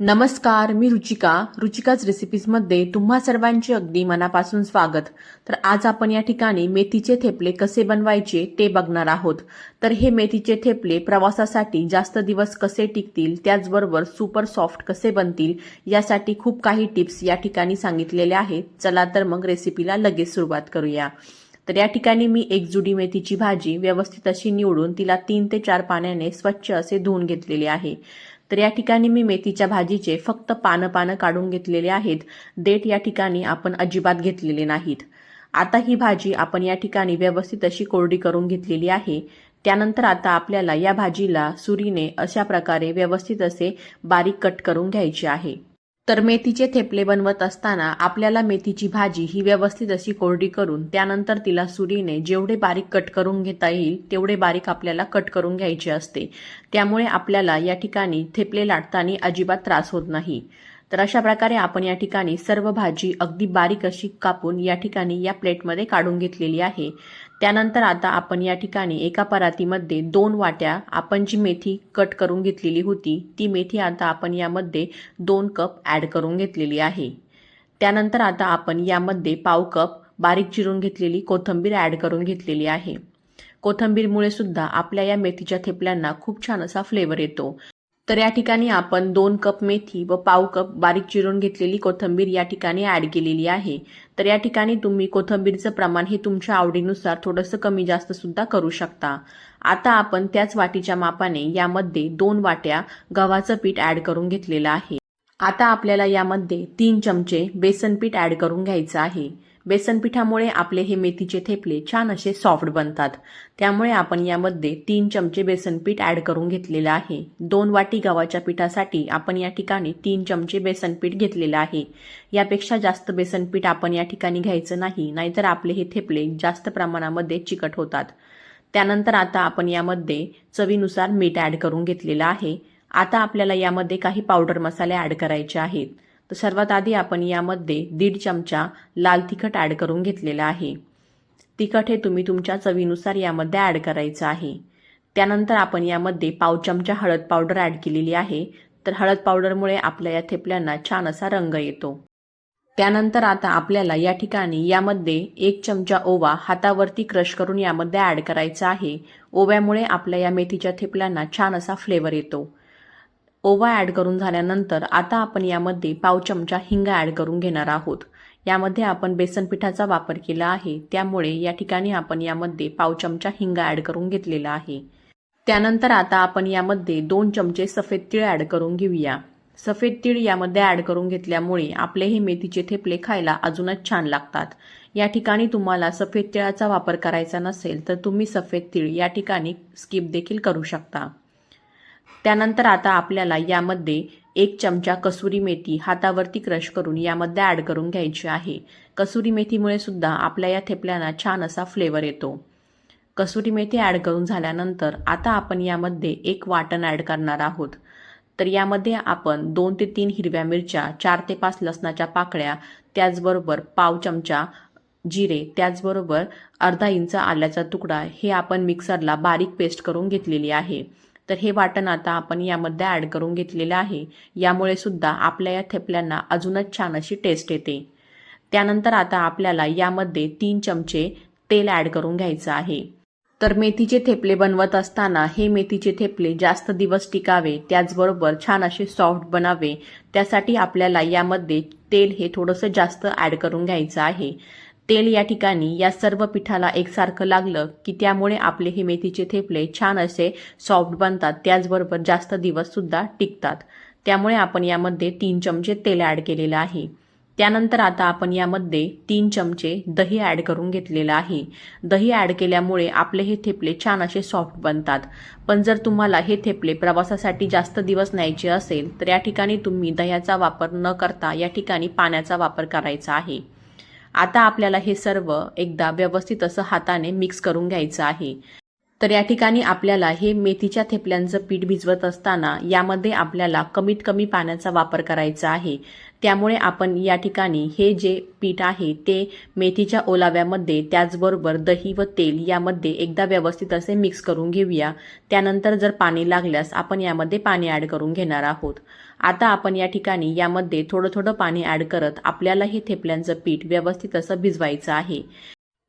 नमस्कार मी रुचिका. रुचिकाच रेसिपीजमध्ये तुम्हा सर्वांचे अगदी मनापासून स्वागत. तर आज आपण या ठिकाणी मेथीचे थेपले कसे बनवायचे ते बघणार आहोत. तर हे मेथीचे थेपले प्रवासासाठी जास्त दिवस कसे टिकतील त्याचबरोबर सुपर सॉफ्ट कसे बनतील यासाठी खूप काही टिप्स या ठिकाणी सांगितलेल्या आहेत. चला तर मग रेसिपीला लगेच सुरुवात करूया. तर या ठिकाणी मी एक जुडी मेथीची भाजी व्यवस्थित अशी निवडून तिला तीन ते चार पाण्याने स्वच्छ असे धुवून घेतलेले आहे. तर या ठिकाणी मी मेथीच्या भाजीचे फक्त पानं पानं काढून घेतलेले आहेत. देठ या ठिकाणी आपण अजिबात घेतलेले नाहीत. आता ही भाजी आपण या ठिकाणी व्यवस्थित अशी कोरडी करून घेतलेली आहे. त्यानंतर आता आपल्याला या भाजीला सुरीने अशा प्रकारे व्यवस्थित असे बारीक कट करून घ्यायचे आहे. तर मेथीचे थेपले बनवत असताना आपल्याला मेथीची भाजी ही व्यवस्थित अशी कोरडी करून त्यानंतर तिला सुरीने जेवढे बारीक कट करून घेता येईल तेवढे बारीक आपल्याला कट करून घ्यायचे असते. त्यामुळे आपल्याला या ठिकाणी थेपले लाटताना अजिबात त्रास होत नाही. तर अशा प्रकारे आपण या ठिकाणी सर्व भाजी अगदी बारीक अशी कापून या ठिकाणी या प्लेटमध्ये काढून घेतलेली आहे. त्यानंतर आता आपण या ठिकाणी एका परातीमध्ये दोन वाट्या आपण जी मेथी कट करून घेतलेली होती ती मेथी आता आपण यामध्ये दोन कप ॲड करून घेतलेली आहे. त्यानंतर आता आपण यामध्ये पाव कप बारीक चिरून घेतलेली कोथिंबीर ॲड करून घेतलेली आहे. कोथिंबीरमुळे सुद्धा आपल्या या मेथीच्या थेपल्यांना खूप छान असा फ्लेवर येतो. तर या ठिकाणी आपण दोन कप मेथी व पाव कप बारीक चिरून घेतलेली कोथिंबीर या ठिकाणी ॲड केलेली आहे. तर या ठिकाणी तुम्ही कोथिंबीरचं प्रमाण हे तुमच्या आवडीनुसार थोडंसं कमी जास्त सुद्धा करू शकता. आता आपण त्याच वाटीच्या मापाने यामध्ये दोन वाट्या गव्हाचं पीठ ॲड करून घेतलेलं आहे. आता आपल्याला यामध्ये तीन चमचे बेसन पीठ ॲड करून घ्यायचं आहे. बेसन पिठामुळे आपले हे मेथीचे थेपले छान असे सॉफ्ट बनतात. त्यामुळे आपण यामध्ये तीन चमचे बेसन पीठ ॲड करून घेतलेलं आहे. दोन वाटी गव्हाच्या पिठासाठी आपण या ठिकाणी तीन चमचे बेसन पीठ घेतलेलं आहे. यापेक्षा जास्त बेसन पीठ आपण या ठिकाणी घ्यायचं नाही नाहीतर आपले हे थेपले जास्त प्रमाणामध्ये चिकट होतात. त्यानंतर आता आपण यामध्ये चवीनुसार मीठ ॲड करून घेतलेलं आहे. आता आपल्याला यामध्ये काही पावडर मसाले ॲड करायचे आहेत. तर सर्वात आधी आपण यामध्ये दीड चमचा लाल तिखट ॲड करून घेतलेलं आहे. तिखट हे तुम्ही तुमच्या चवीनुसार यामध्ये ॲड करायचं आहे. त्यानंतर आपण यामध्ये पाव चमचा हळद पावडर ॲड केलेली आहे. तर हळद पावडरमुळे आपल्या या थेपल्यांना छान असा रंग येतो. त्यानंतर आता आपल्याला या ठिकाणी यामध्ये एक चमचा ओवा हातावरती क्रश करून यामध्ये ॲड करायचा आहे. ओव्यामुळे आपल्या या मेथीच्या थेपल्यांना छान असा फ्लेवर येतो. ओवा ॲड करून झाल्यानंतर आता आपण यामध्ये पाव चमचा हिंग ॲड करून घेणार आहोत. यामध्ये आपण बेसन पिठाचा वापर केला आहे. त्यामुळे या ठिकाणी आपण यामध्ये पाव चमचा हिंग ॲड करून घेतलेला आहे. त्यानंतर आता आपण यामध्ये दोन चमचे सफेद तीळ ॲड करून घेऊया. सफेद तीळ यामध्ये ॲड करून घेतल्यामुळे आपले हे मेथीचे थेपले खायला अजूनच छान लागतात. या ठिकाणी तुम्हाला सफेद तिळाचा वापर करायचा नसेल तर तुम्ही सफेद तीळ या ठिकाणी स्किप देखील करू शकता. त्यानंतर आता आपल्याला यामध्ये एक चमचा कसुरी मेथी हातावरती क्रश करून यामध्ये ॲड करून घ्यायची आहे. कसुरी मेथीमुळे सुद्धा आपल्या या थेपल्यांना छान असा फ्लेवर येतो. कसुरी मेथी ॲड करून झाल्यानंतर आता आपण यामध्ये एक वाटण ॲड करणार आहोत. तर यामध्ये आपण दोन ते तीन हिरव्या मिरच्या चार ते पाच लसणाच्या पाकळ्या त्याचबरोबर पाव चमचा जिरे त्याचबरोबर अर्धा इंच आल्याचा तुकडा हे आपण मिक्सरला बारीक पेस्ट करून घेतलेली आहे. तर हे वाटण आता आपण यामध्ये ॲड करून घेतलेलं आहे. यामुळे सुद्धा आपल्या या थेपल्यांना अजूनच छान अशी टेस्ट येते. त्यानंतर आता आपल्याला यामध्ये तीन चमचे तेल ॲड करून घ्यायचं आहे. तर मेथीचे थेपले बनवत असताना हे मेथीचे थेपले जास्त दिवस टिकावे त्याचबरोबर छान असे सॉफ्ट बनावे. त्यासाठी आपल्याला यामध्ये तेल हे थोडंसं जास्त ॲड करून घ्यायचं आहे. तेल या ठिकाणी या सर्व पिठाला एकसारखं लागलं की त्यामुळे आपले हे मेथीचे थेपले छान असे सॉफ्ट बनतात. त्याचबरोबर जास्त दिवससुद्धा टिकतात. त्यामुळे आपण यामध्ये तीन चमचे तेल ॲड केलेलं आहे. त्यानंतर आता आपण यामध्ये तीन चमचे दही ॲड करून घेतलेलं आहे. दही ॲड केल्यामुळे आपले हे थेपले छान असे सॉफ्ट बनतात. पण जर तुम्हाला हे थेपले प्रवासासाठी जास्त दिवस न्यायचे असेल तर या ठिकाणी तुम्ही दह्याचा वापर न करता या ठिकाणी पाण्याचा वापर करायचा आहे. आता आपल्याला हे सर्व एकदा व्यवस्थित असं हाताने मिक्स करून घ्यायचं आहे. तर या ठिकाणी आपल्याला हे मेथीच्या थेपल्यांचं पीठ भिजवत असताना यामध्ये आपल्याला कमीत कमी पाण्याचा वापर करायचा आहे. त्यामुळे आपण या ठिकाणी हे जे पीठ आहे ते मेथीच्या ओलाव्यामध्ये त्याचबरोबर दही व तेल यामध्ये एकदा व्यवस्थित असे मिक्स करून घेऊया. त्यानंतर जर पाणी लागल्यास आपण यामध्ये पाणी ॲड करून घेणार आहोत. आता आपण या ठिकाणी यामध्ये थोडं थोडं पाणी ॲड करत आपल्याला हे थेपल्यांचं पीठ व्यवस्थित असं भिजवायचं आहे.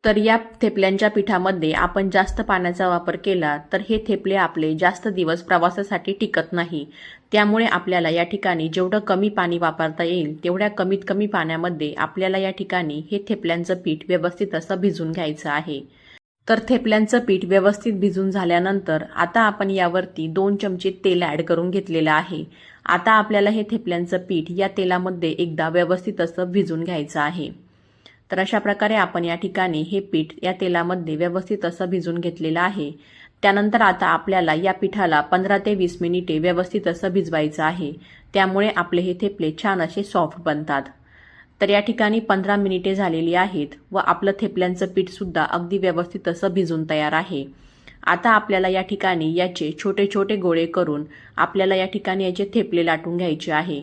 तर या थेपल्यांच्या पिठामध्ये आपण जास्त पाण्याचा वापर केला तर हे थेपले आपले जास्त दिवस प्रवासासाठी टिकत नाही. त्यामुळे आपल्याला या ठिकाणी जेवढं कमी पाणी वापरता येईल तेवढ्या कमीत कमी पाण्यामध्ये आपल्याला या ठिकाणी हे थेपल्यांचं पीठ व्यवस्थित असं भिजून घ्यायचं आहे. तर थेपल्यांचं पीठ व्यवस्थित भिजून झाल्यानंतर आता आपण यावरती दोन चमचे तेल ॲड करून घेतलेलं आहे. आता आपल्याला हे थेपल्यांचं पीठ या तेलामध्ये एकदा व्यवस्थित असं भिजून घ्यायचं आहे. तर अशा प्रकारे आपण या ठिकाणी हे पीठ या तेलामध्ये व्यवस्थित असं भिजून घेतलेलं आहे. त्यानंतर आता आपल्याला या पिठाला पंधरा ते वीस मिनिटे व्यवस्थित असं भिजवायचं आहे. त्यामुळे आपले हे थेपले छान असे सॉफ्ट बनतात. तर या ठिकाणी पंधरा मिनिटे झालेली आहेत व आपलं थेपल्यांचं पीठसुद्धा अगदी व्यवस्थित असं भिजून तयार आहे. आता आपल्याला या ठिकाणी याचे छोटे छोटे गोळे करून आपल्याला या ठिकाणी याचे थेपले लाटून घ्यायचे आहे.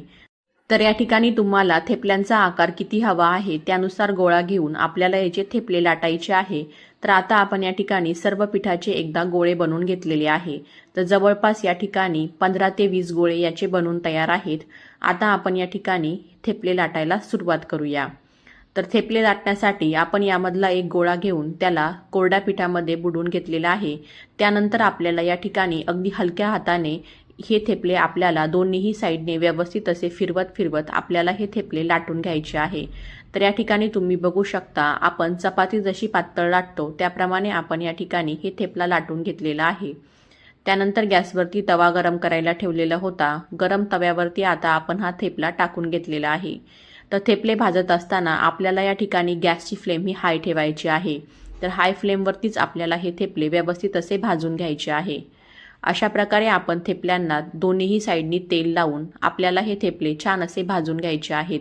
तर या ठिकाणी तुम्हाला थेपल्यांचा आकार किती हवा आहे त्यानुसार गोळा घेऊन आपल्याला याचे थेपले लाटायचे आहे. तर आता आपण या ठिकाणी सर्व पिठाचे एकदा गोळे बनवून घेतलेले आहे. तर जवळपास या ठिकाणी पंधरा ते वीस गोळे याचे बनवून तयार आहेत. आता आपण या ठिकाणी थेपले लाटायला सुरुवात करूया. तर थेपले लाटण्यासाठी आपण यामधला एक गोळा घेऊन त्याला कोरड्या पिठामध्ये बुडवून घेतलेला आहे. त्यानंतर आपल्याला या ठिकाणी अगदी हलक्या हाताने हे थेपले आपल्याला. दोन्हीही साईडने व्यवस्थित असे फिरवत फिरवत आपल्याला हे थेपले लाटून घ्यायचे आहे. तर या ठिकाणी तुम्ही बघू शकता आपण चपाती जशी पातळ लाटतो त्याप्रमाणे आपण या ठिकाणी हे थेपला लाटून घेतलेला आहे. त्यानंतर गॅसवरती तवा गरम करायला ठेवलेला होता. गरम तव्यावरती आता आपण हा थेपला टाकून घेतलेला आहे. तर थेपले भाजत असताना आपल्याला या ठिकाणी गॅसची फ्लेम ही हाय ठेवायची आहे. तर हाय फ्लेमवरतीच आपल्याला हे थेपले व्यवस्थित असे भाजून घ्यायचे आहे. अशा प्रकारे आपण थेपल्यांना दोन्हीही साईडनी तेल लावून आपल्याला हे थेपले छान असे भाजून घ्यायचे आहेत.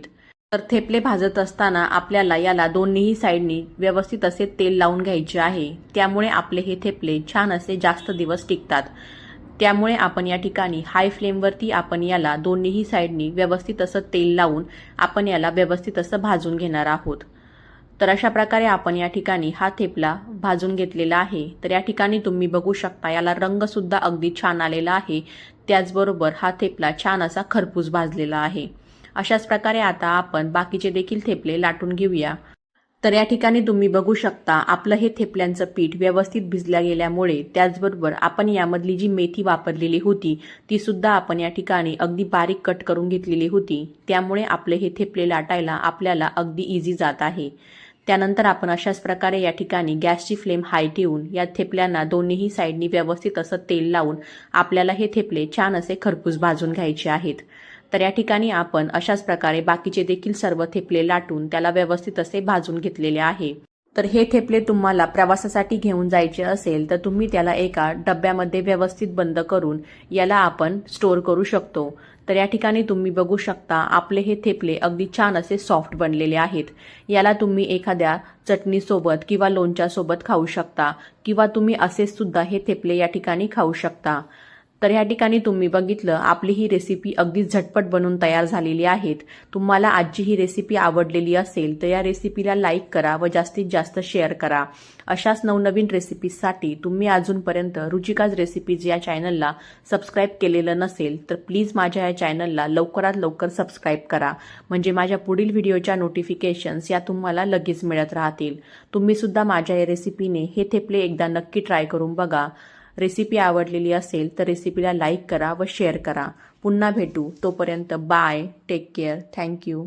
तर थेपले भाजत असताना आपल्याला याला दोन्हीही साईडनी व्यवस्थित असे तेल लावून घ्यायचे आहे. त्यामुळे आपले हे थेपले छान असे जास्त दिवस टिकतात. त्यामुळे आपण या ठिकाणी हाय फ्लेमवरती आपण याला दोन्हीही साईडनी व्यवस्थित असं तेल लावून आपण याला व्यवस्थित असं भाजून घेणार आहोत. तर अशा प्रकारे आपण या ठिकाणी हा थेपला भाजून घेतलेला आहे. तर या ठिकाणी तुम्ही बघू शकता याला रंगसुद्धा अगदी छान आलेला आहे. त्याचबरोबर हा थेपला छान असा खरपूस भाजलेला आहे. अशाच प्रकारे आता आपण बाकीचे देखील थेपले लाटून घेऊया. तर या ठिकाणी तुम्ही बघू शकता आपलं हे थेपल्यांचं पीठ व्यवस्थित भिजल्या गेल्यामुळे त्याचबरोबर आपण यामधली जी मेथी वापरलेली होती ती सुद्धा आपण या ठिकाणी अगदी बारीक कट करून घेतलेली होती. त्यामुळे आपले हे थेपले लाटायला आपल्याला अगदी इझी जात आहे. त्यानंतर आपण अशाच प्रकारे या ठिकाणी गॅसची फ्लेम हाय ठेवून या थेपल्यांना दोन्हीही साईडनी व्यवस्थित असं तेल लावून आपल्याला हे थेपले छान असे खरपूस भाजून घ्यायचे आहेत. तर या ठिकाणी आपण अशाच प्रकारे बाकीचे देखील सर्व थेपले लाटून त्याला व्यवस्थित असे भाजून घेतलेले आहे. तर हे थेपले तुम्हाला प्रवासासाठी घेऊन जायचे असेल तर तुम्ही त्याला एका डब्यामध्ये व्यवस्थित बंद करून याला आपण स्टोअर करू शकतो. तर या ठिकाणी तुम्ही बघू शकता आपले हे थेपले अगदी छान असे सॉफ्ट बनलेले आहेत. याला तुम्ही एखाद्या चटणीसोबत किंवा लोणच्यासोबत खाऊ शकता किंवा तुम्ही असेच सुद्धा हे थेपले या ठिकाणी खाऊ शकता. तर ह्या ठिकाणी तुम्ही बघितलं आपली ही रेसिपी अगदी झटपट बनून तयार झालेली आहेत. तुम्हाला आजची ही रेसिपी आवडलेली असेल तर या रेसिपीला लाईक करा व जास्तीत जास्त शेअर करा. अशाच नवनवीन रेसिपीजसाठी तुम्ही अजूनपर्यंत रुचिकाज रेसिपीज या चॅनलला सबस्क्राईब केलेलं नसेल तर प्लीज माझ्या या चॅनलला लवकरात लवकर सबस्क्राईब करा. म्हणजे माझ्या पुढील व्हिडिओच्या नोटिफिकेशन्स या तुम्हाला लगेच मिळत राहतील. तुम्हीसुद्धा माझ्या या रेसिपीने हे थेपले एकदा नक्की ट्राय करून बघा. रेसिपी आवडलेली असेल तर रेसिपीला लाईक करा व शेअर करा. पुन्हा भेटू. तोपर्यंत बाय टेक केअर थँक्यू